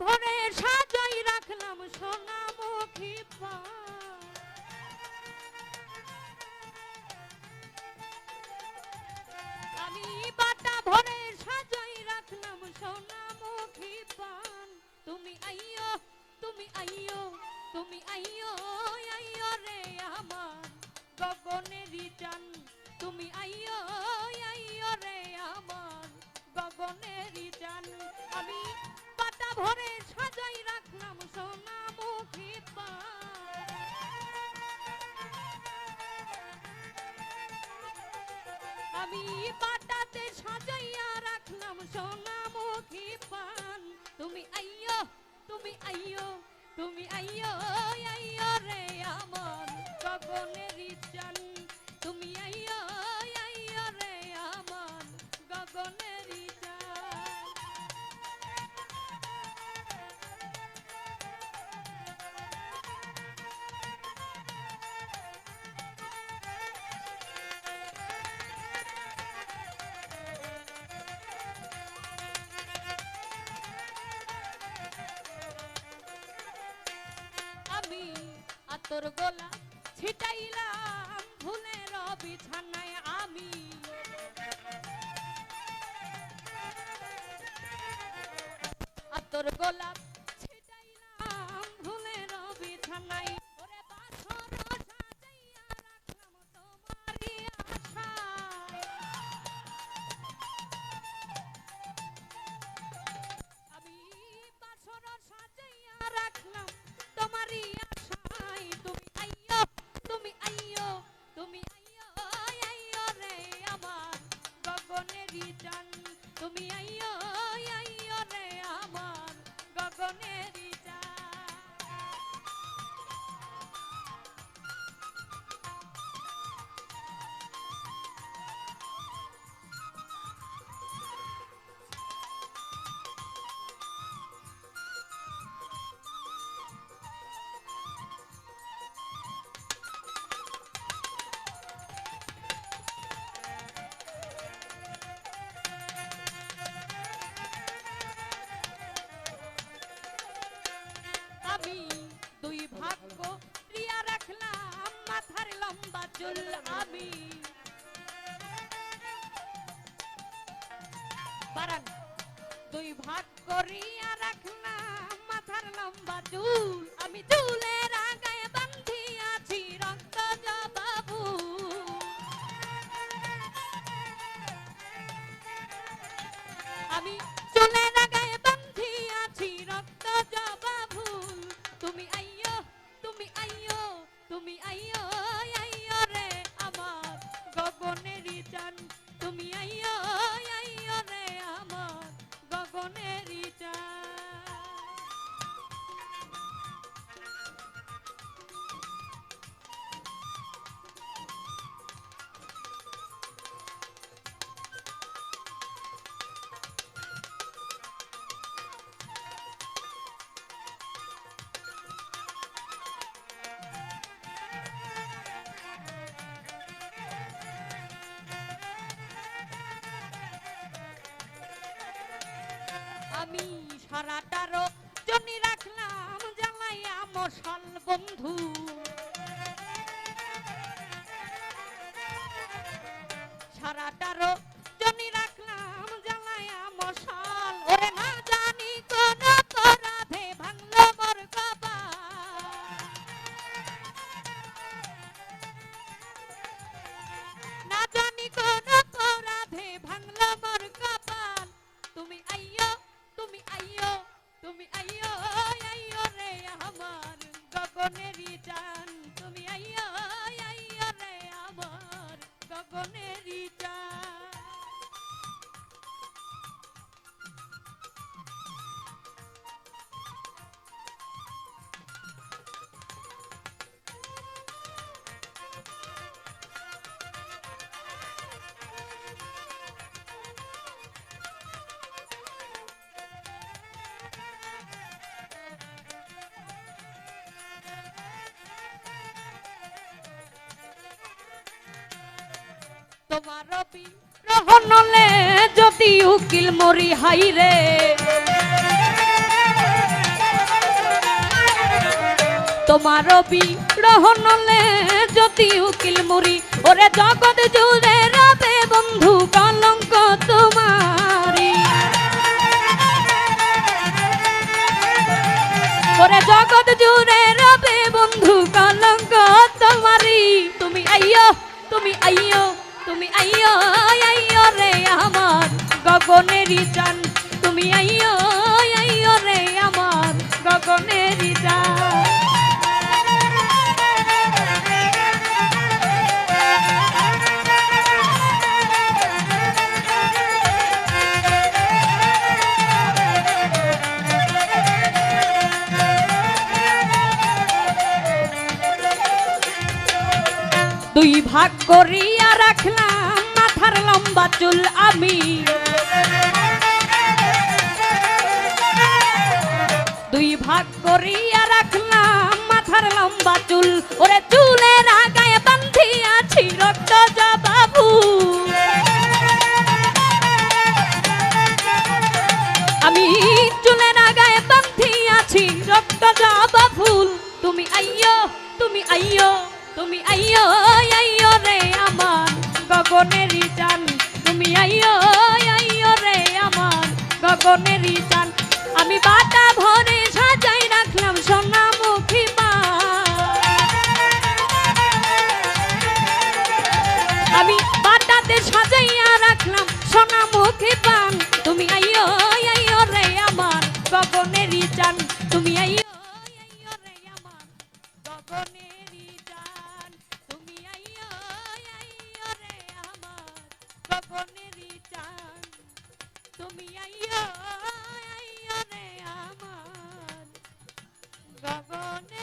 ভরে সাজাই রাখলাম সোনামুখী পা আমি পাটাতে সাজাইয়া রাখলাম সোনামুখী পান। তুমি আইয়ো তুমি আইয়ো তুমি আইয়ো আইয়ো রে আমার। গগনের চান তোর গোলা ছিটাইলাম ভুলের বিছানায় আমি। তোর গোলাপ চল বারান দুই ভাগ করিয়া রাখনা মাথার লম্বা চুল। আমি চুলে রাগায় বান্ধিয়াছি, রক্ত জবাবু। আমি চুলে রাগায় বান্ধিয়াছি, রক্ত বাবু তুমি আইয়ো তুমি আইয়ো তুমি আইয়ো। আমি সারাটারও জমি রাখলাম জ্বালাইয়া মশাল বন্ধু। তোমার রহনলে যদি উকিল মরি হাই রে। তোমার বিগ্রহনলে যদি উকিল মরি। ওরে জগৎ জুড়ে রবে বন্ধু কলঙ্ক তোমারি। ওরে জগৎ জুড়ে রবে বন্ধু কলঙ্ক তোমারি। তুমি আইয় তুমি আইয়। তুমি আইয়ো আইয়ো রে আমার গগনেরই চান। তুমি আইয়ো দুই ভাগ করিয়া রাখলাম মাথার লম্বা চুল আমি। দুই ভাগ করিয়া রাখলাম মাথার লম্বা চুল। ওরে চুলের আগায় বান্ধিয়াছি রক্ত বাবু আমি চুলের আগায় বান্ধিয়াছি রক্ত জবা ফুল তুমি আইয়ো তুমি আইয়ো। তুমি আইয়ো আইয়ো রে আমার গগনের চান তুমি আইয়ো আইয়ো রে আমার গগনের চান আমি বাটা ভরে মনেরই চান তুমি আইয়া আইয়া রে আমার। গগনে